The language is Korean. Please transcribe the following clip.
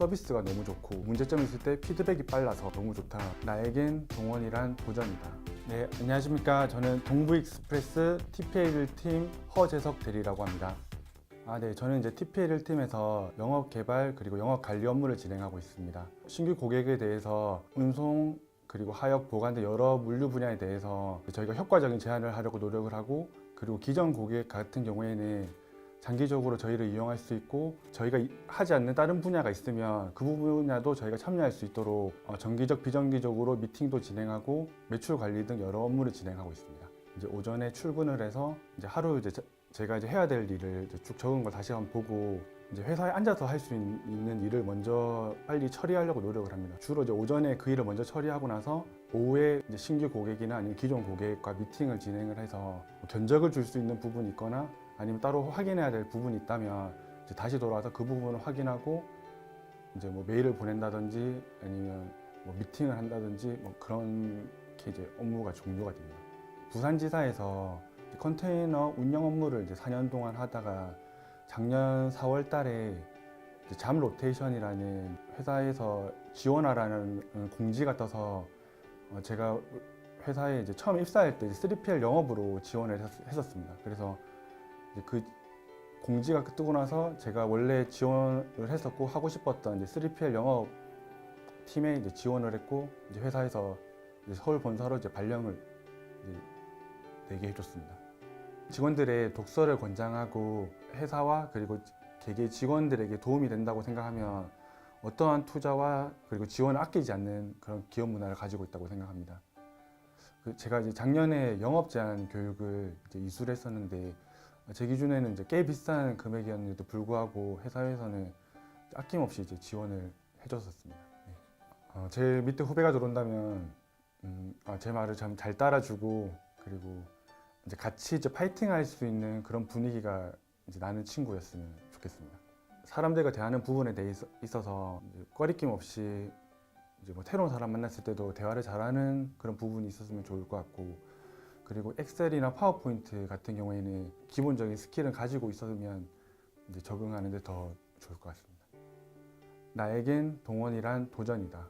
서비스가 너무 좋고 문제점이 있을 때 피드백이 빨라서 너무 좋다. 나에겐 동원이란 도전이다. 네, 안녕하십니까. 저는 동부익스프레스 TPA 팀 허재석 대리라고 합니다. 아, 네. 저는 이제 TPL 팀에서 영업 개발 그리고 영업 관리 업무를 진행하고 있습니다. 신규 고객에 대해서 운송 그리고 하역 보관 등 여러 물류 분야에 대해서 저희가 효과적인 제안을 하려고 노력을 하고 그리고 기존 고객 같은 경우에는 장기적으로 저희를 이용할 수 있고 저희가 이- 하지 않는 다른 분야가 있으면 그 분야도 저희가 참여할 수 있도록 어, 정기적 비정기적으로 미팅도 진행하고 매출 관리 등 여러 업무를 진행하고 있습니다. 이제 오전에 출근을 해서 이제 하루 이제 제- 제가 이제 해야 될 일을 쭉 적은 걸 다시 한번 보고 이제 회사에 앉아서 할 수 있는 일을 먼저 빨리 처리하려고 노력을 합니다. 주로 이제 오전에 그 일을 먼저 처리하고 나서 오후에 이제 신규 고객이나 아니면 기존 고객과 미팅을 진행을 해서 뭐 견적을 줄 수 있는 부분이 있거나 아니면 따로 확인해야 될 부분이 있다면 다시 돌아와서 그 부분을 확인하고 이제 뭐 메일을 보낸다든지 아니면 뭐 미팅을 한다든지 뭐 그런 게 이제 업무가 종료가 됩니다. 부산지사에서 컨테이너 운영 업무를 이제 4년 동안 하다가 작년 4월 달에 잠 로테이션이라는 회사에서 지원하라는 공지가 떠서 어, 제가 회사에 이제 처음 입사할 때 3PL 영업으로 지원을 했- 했었습니다. 그래서 그 공지가 뜨고 나서 제가 원래 지원을 했었고 하고 싶었던 이제 3PL 영업 팀에 이제 지원을 했고 이제 회사에서 이제 서울 본사로 이제 발령을 이제 내게 해줬습니다. 직원들의 독서를 권장하고 회사와 그리고 개개 직원들에게 도움이 된다고 생각하면 어떠한 투자와 그리고 지원을 아끼지 않는 그런 기업 문화를 가지고 있다고 생각합니다. 그 제가 이제 작년에 영업 제한 교육을 이제 이수를 했었는데 제 기준에는 이제 꽤 비싼 금액이었는데도 불구하고 회사에서는 아낌없이 이제 지원을 해줬었습니다. 네. 어, 제 밑에 후배가 들어온다면 음, 아, 제 말을 참 잘 따라주고 그리고 이제 같이 이제 파이팅할 수 있는 그런 분위기가 이제 나는 친구였으면 좋겠습니다. 사람들과 대하는 부분에 대해 있어- 있어서 꺼리낌 없이 이제 뭐 새로운 사람 만났을 때도 대화를 잘하는 그런 부분이 있었으면 좋을 것 같고 그리고 엑셀이나 파워포인트 같은 경우에는 기본적인 스킬은 가지고 있었으면 이제 적응하는 데 더 좋을 것 같습니다. 나에겐 동원이란 도전이다.